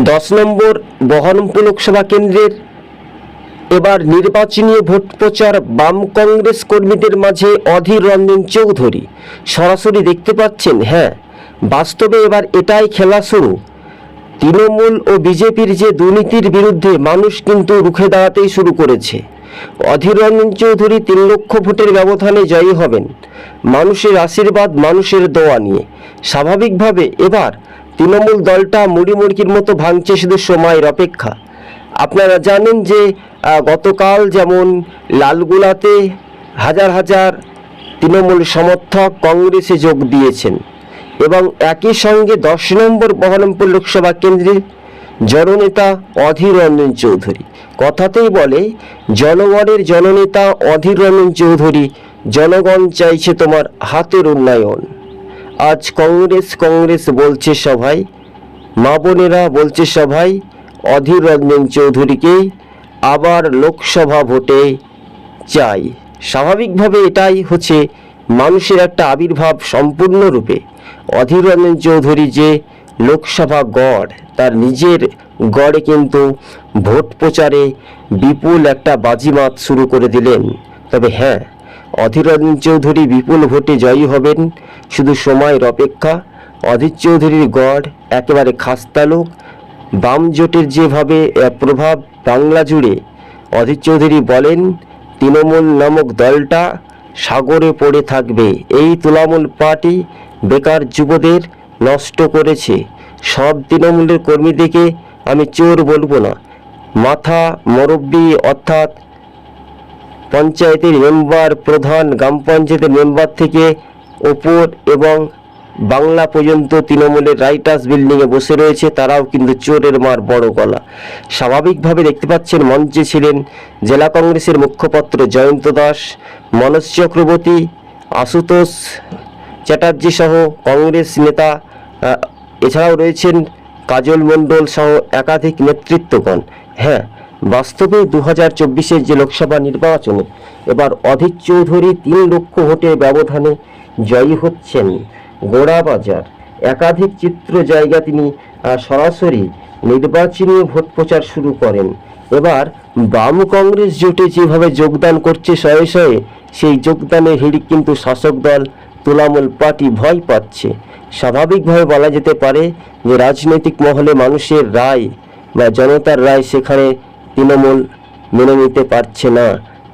দশ নম্বর বহরমপুর লোকসভা কেন্দ্রের এবার নির্বাচনী ভোট প্রচার বাম কংগ্রেস কর্মীদের মাঝে অধীর রঞ্জন চৌধুরী। সরাসরি দেখতে পাচ্ছেন হ্যাঁ বাস্তবে এবার এটাই খেলা শুরু। তৃণমূল ও বিজেপির যে দুর্নীতির বিরুদ্ধে মানুষ কিন্তু রুখে দাঁড়াতেই শুরু করেছে। অধীর রঞ্জন চৌধুরী তিন লক্ষ ভোটের ব্যবধানে জয়ী হবেন। মানুষের আশীর্বাদ, মানুষের দোয়া নিয়ে। স্বাভাবিকভাবে এবার তৃণমূল দলটা মুড়ি মুড়কির মতো ভাঙছে শুধু সময়ের অপেক্ষা। আপনারা জানেন যে গতকাল যেমন লালগুলাতে হাজার হাজার তৃণমূল সমর্থক কংগ্রেসে যোগ দিয়েছেন এবং একই সঙ্গে দশ নম্বর বহরমপুর লোকসভা কেন্দ্রের জননেতা অধীর রঞ্জন চৌধুরী। কথাতেই বলে, জনগণের জননেতা অধীর রঞ্জন চৌধুরী, জনগণ চাইছে তোমার হাতের উন্নয়ন। আজ কংগ্রেস কংগ্রেস বলছে সভায়। মা বোনেরা বলছে সভায়। অধীর রঞ্জন চৌধুরীকে আবার লোকসভা ভোটে চাই। স্বাভাবিকভাবে এটাই হচ্ছে মানুষের একটা আবির্ভাব সম্পূর্ণরূপে। অধীর রঞ্জন চৌধুরী যে লোকসভা গড়, তার নিজের গড়ে কিন্তু ভোট প্রচারে বিপুল একটা বাজিমাত শুরু করে দিলেন। তবে হ্যাঁ অধীর রঞ্জন চৌধুরী বিপুল ভোটে জয়ী হবেন। শুধু সময়ের অপেক্ষা, অধীর চৌধুরীর গড় একেবারে খাস্তা লোক। বাম জোটের যেভাবে প্রভাব বাংলা জুড়ে। অধীর চৌধুরী বলেন, তৃণমূল নামক দলটা সাগরে পড়ে থাকবে। এই তৃণমূল পার্টি বেকার যুবদের নষ্ট করেছে। সব তৃণমূলের কর্মীদেরকে আমি চোর বলব না। মাথা মুরব্বী অর্থাৎ পঞ্চায়েতের মেম্বার প্রধান গ্রাম পঞ্চায়েতের মেম্বার থেকে ওপর এবং বাংলা পর্যন্ত তৃণমূলের রাইটার্স বিল্ডিংয়ে বসে রয়েছে, তারাও কিন্তু চোরের মার বড় গলা। স্বাভাবিকভাবে দেখতে পাচ্ছেন মঞ্চে ছিলেন জেলা কংগ্রেসের মুখপত্র জয়ন্ত দাস, মনোজ চক্রবর্তী, আশুতোষ চ্যাটার্জি সহ কংগ্রেস নেতা এছাড়াও রয়েছেন কাজল মণ্ডল সহ একাধিক নেতৃত্বগণ। হ্যাঁ বাস্তবে দু হাজার চব্বিশের যে লোকসভা নির্বাচনে এবার অধীর চৌধুরী তিন লক্ষ ভোটের ব্যবধানে জয়ী হচ্ছেন গোড়াবাজার। একাধিক চিত্র জায়গা তিনি সরাসরি নির্বাচনী ভোট প্রচার শুরু করেন। এবার বাম কংগ্রেস জোটে যেভাবে যোগদান করছে শয়ে শয়ে, সেই যোগদানের হিড়িক কিন্তু শাসক দল তৃণমূল পার্টি ভয় পাচ্ছে। স্বাভাবিকভাবে বলা যেতে পারে যে রাজনৈতিক মহলে মানুষের রায় বা জনতার রায় সেখানে তৃণমূল মেনে নিতে পারছে না।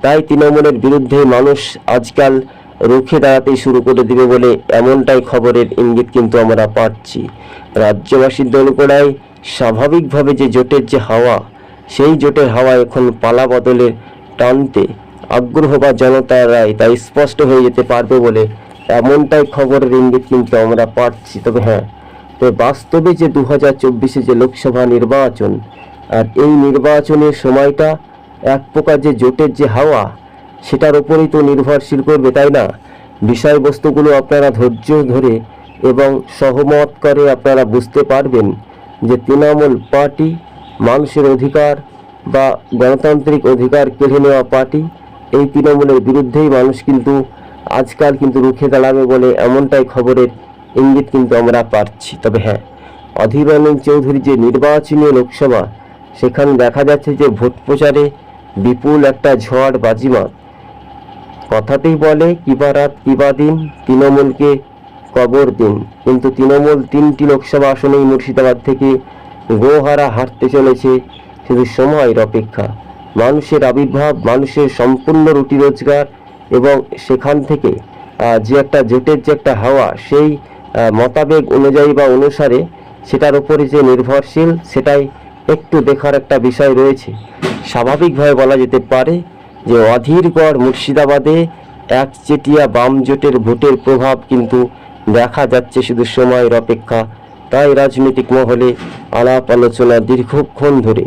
তাই তৃণমূলের বিরুদ্ধে মানুষ আজকাল রুখে দাঁড়াতে শুরু করে দিবে বলে এমনটাই খবরের ইঙ্গিত কিন্তু আমরা পাচ্ছি। রাজ্যবাসীর দলগোড়ায় স্বাভাবিকভাবে যে জোটের যে হাওয়া, সেই জোটের হাওয়া এখন পালা বদলের টানতে আগ্রহ বা জনতার রায় তা স্পষ্ট হয়ে যেতে পারবে বলে এমনটাই খবরের ইঙ্গিত কিন্তু আমরা পাচ্ছি। তবে হ্যাঁ তবে বাস্তবে যে দু হাজার চব্বিশে যে লোকসভা নির্বাচন আর এই নির্বাচনের সময়টা এক প্রকার যে জোটের যে হাওয়া, সেটার উপরেই তো নির্ভরশীল করবে, তাই না? বিষয়বস্তুগুলো আপনারা ধৈর্য ধরে এবং সহমত করে আপনারা বুঝতে পারবেন যে তৃণমূল পার্টি মানুষের অধিকার বা গণতান্ত্রিক অধিকার কেড়ে নেওয়া পার্টি, এই তৃণমূলের বিরুদ্ধেই মানুষ কিন্তু আজকাল কিন্তু রুখে দাঁড়াবে বলে এমনটাই খবরের ইঙ্গিত কিন্তু আমরা পাচ্ছি। তবে হ্যাঁ অধীর রঞ্জন চৌধুরী যে নির্বাচনী লোকসভা সেখানে দেখা যাচ্ছে যে ভোট প্রচারে বিপুল একটা ঝড় বাজিমাত। কথাতেই বলে কিবা রাত কিবা দিন, তৃণমূলকে কবর দিন। কিন্তু তৃণমূল তিনটি লোকসভা আসনেই মুর্শিদাবাদ থেকে গোহারা হাঁটতে চলেছে। শুধু সময়ের অপেক্ষা। মানুষের আবির্ভাব, মানুষের সম্পূর্ণ রুটি রোজগার এবং সেখান থেকে যে একটা জোটের যে একটা হাওয়া, সেই মতাবেগ অনুযায়ী বা অনুসারে সেটার উপরে যে নির্ভরশীল, সেটাই একটু দেখার একটা বিষয় রয়েছে। স্বাভাবিকভাবে বলা যেতে পারে যে অধীরগড় মুর্শিদাবাদে একচেটিয়া বাম জোটের ভোটের প্রভাব কিন্তু দেখা যাচ্ছে শুধু সময়ের অপেক্ষা। তাই রাজনৈতিক মহলে আলাপ আলোচনা দীর্ঘক্ষণ ধরে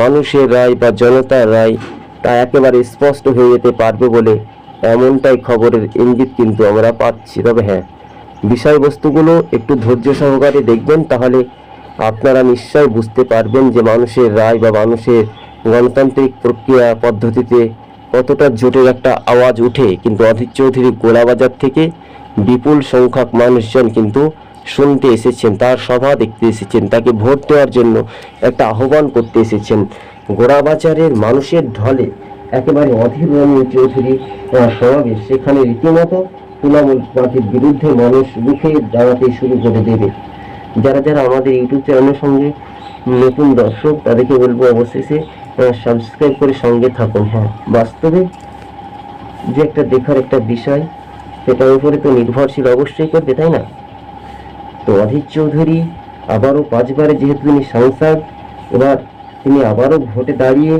মানুষের রায় বা জনতার রায় তা একেবারে স্পষ্ট হয়ে যেতে পারবে বলে এমনটাই খবরের ইঙ্গিত কিন্তু আমরা পাচ্ছি। তবে হ্যাঁ বিষয়বস্তুগুলো একটু ধৈর্য সহকারে দেখবেন, তাহলে আপনারা নিশ্চয় বুঝতে পারবেন যে মানুষের রায় বা মানুষের গণতান্ত্রিক প্রক্রিয়া পদ্ধতিতে কতটা জোটের একটা আওয়াজ উঠে। কিন্তু অধীর চৌধুরী গোলাবাজার থেকে বিপুল সংখ্যক মানুষজন কিন্তু শুনতে এসেছেন, তার সভা দেখতে এসেছেন, তাকে ভোট দেওয়ার জন্য একটা আহ্বান করতে এসেছেন। গোড়াবাজারের মানুষের ঢলে একেবারে অধীর রঞ্জন চৌধুরী সমাবেশ। সেখানে রীতিমতো তৃণমূল পার্টির বিরুদ্ধে মানুষ মুখে দাঁড়াতে শুরু করে দেবে। যারা যারা আমাদের ইউটিউব চ্যানেলের সঙ্গে নতুন দর্শক, তাদেরকে বলব অবশেষে সাবস্ক্রাইব করে সঙ্গে থাকুন। হ্যাঁ বাস্তবে যে একটা দেখার একটা বিষয়, সেটার উপরে তো নির্ভরশীল অবশ্যই করবে, তাই না? তো অধীর চৌধুরী আবারও পাঁচবারে যেহেতু তিনি সাংসদ, এবার তিনি আবারও ভোটে দাঁড়িয়ে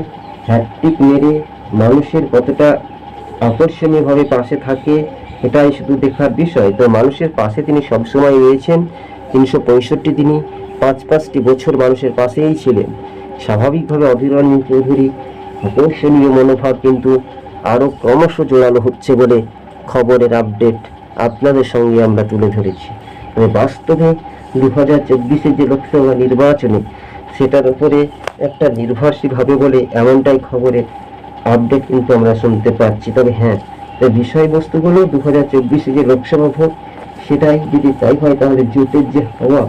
হ্যাট্রিক মেরে মানুষের কতটা আকর্ষণীয়ভাবে পাশে থাকে, এটাই শুধু দেখার বিষয়। তো মানুষের পাশে তিনি সবসময় রয়েছেন। তিনশো পঁয়ষট্টি দিনই পাঁচ পাঁচটি বছর মানুষের পাশেই ছিলেন। স্বাভাবিকভাবে অধীর রঞ্জন চৌধুরী আকর্ষণীয় মনোভাব কিন্তু আরও ক্রমশ জোরালো হচ্ছে বলে খবরের আপডেট আপনাদের সঙ্গে আমরা তুলে ধরেছি। তবে বাস্তবে দু হাজার চব্বিশে যে লোকসভা নির্বাচনে সেটার উপরে একটা নির্ভরশীল হবে বলে এমনটাই খবরের আপডেট কিন্তু আমরা শুনতে পাচ্ছি। তবে হ্যাঁ বিষয়বস্তুগুলো দু হাজার চব্বিশে যে লোকসভা ভোট সেটাই যদি তাই হয়, তাহলে জোটের যে হওয়া,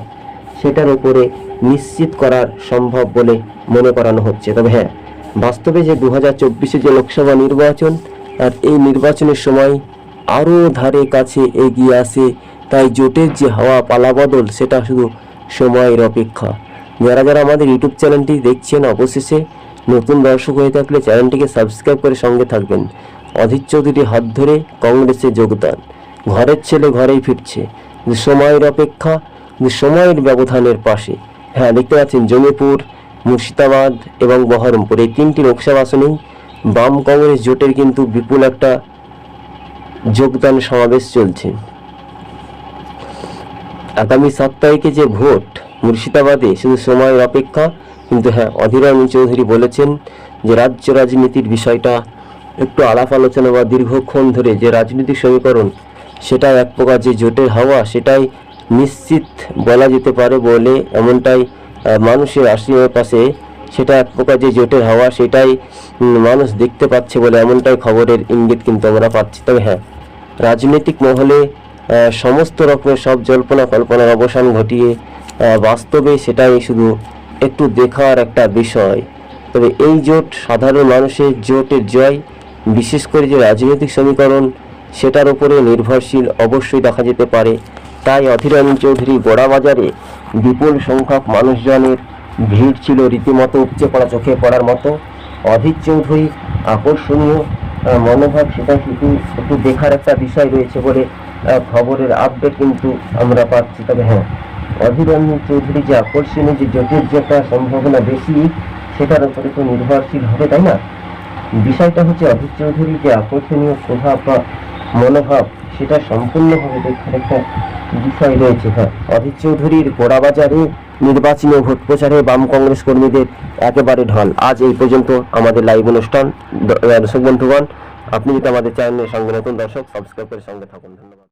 সেটার উপরে নিশ্চিত করার সম্ভব বলে মনে করানো হচ্ছে। তবে হ্যাঁ বাস্তবে যে দু হাজার চব্বিশে যে লোকসভা নির্বাচন, আর এই নির্বাচনের সময় আরও ধারে কাছে এগিয়ে আসে তাই জোটের যে হাওয়া পালাবদল, সেটা শুধু সময়ের অপেক্ষা। যারা যারা আমাদের ইউটিউব চ্যানেলটি দেখছেন, অবশেষে নতুন দর্শক হয়ে থাকলে চ্যানেলটিকে সাবস্ক্রাইব করে সঙ্গে থাকবেন। অধীর চৌধুরী হাত ধরে কংগ্রেসে যোগদান। ঘরের ছেলে ঘরেই ফিরছে। যে সময়ের অপেক্ষা, যে সময়ের ব্যবধানের পাশে। হ্যাঁ দেখতে পাচ্ছেন জমিপুর, মুর্শিদাবাদ এবং বহরমপুর। এই তিনটি লোকসভা আসনেই বাম কংগ্রেস জোটের কিন্তু বিপুল একটা যোগদান সমাবেশ চলছে। আগামী সাত যে ভোট, মুর্শিদাবাদে শুধু সময়ের অপেক্ষা, কিন্তু হ্যাঁ অধীর রঞ্জন চৌধুরী বলেছেন যে রাজ্য রাজনীতির বিষয়টা একটু আলাপ আলোচনা বা দীর্ঘক্ষণ ধরে যে রাজনৈতিক সমীকরণ সেটা এক প্রকার যে জোটের হাওয়া, সেটাই নিশ্চিত বলা যেতে পারে বলে এমনটাই মানুষের মানুষের পাশে সেটা এক প্রকার যে জোটের হাওয়া, সেটাই মানুষ দেখতে পাচ্ছে বলে এমনটাই খবরের ইঙ্গিত কিন্তু আমরা পাচ্ছি। তবে হ্যাঁ রাজনৈতিক মহলে সমস্ত রকমের সব জল্পনা কল্পনার অবসান ঘটিয়ে বাস্তবে সেটাই শুধু একটু দেখার একটা বিষয়। তবে এই জোট সাধারণ মানুষের জোটের জয়, বিশেষ করে যে রাজনৈতিক সমীকরণ সেটার উপরে নির্ভরশীল অবশ্যই দেখা যেতে পারে। তাই অধীর রঞ্জন চৌধুরী বড়াবাজারে বিপুল সংখ্যক মানুষজনের ভিড় ছিল রীতিমতো উপচে পড়া চোখে পড়ার মতো। অধীর চৌধুরী আকর্ষণীয় মনোভাব সেটা কিন্তু একটু দেখার একটা বিষয় রয়েছে বলে খবরের আপডেট কিন্তু আমরা পাচ্ছি। তবে হ্যাঁ অধীর রঞ্জন চৌধুরী যে আকর্ষণীয়, যে জোটের যে একটা সম্ভাবনা বেশি, সেটার উপরে তো নির্ভরশীল হবে, তাই না? বিষয়টা হচ্ছে অধীর চৌধুরী যে আকর্ষণীয় প্রভাব বা মনোভাব, সেটা সম্পূর্ণভাবে দেখার একটা বিষয় রয়েছে। হ্যাঁ অধীর চৌধুরীর গোড়াবাজারে নির্বাচনী ভোট প্রচারে বাম কংগ্রেস কর্মীদের একেবারে ঢল। আজ এই পর্যন্ত আমাদের লাইভ অনুষ্ঠান। দর্শক বন্ধুগণ, আপনি যদি আমাদের চ্যানেলের সঙ্গে নতুন, দর্শক সাবস্ক্রাইব করে সঙ্গে থাকুন। ধন্যবাদ।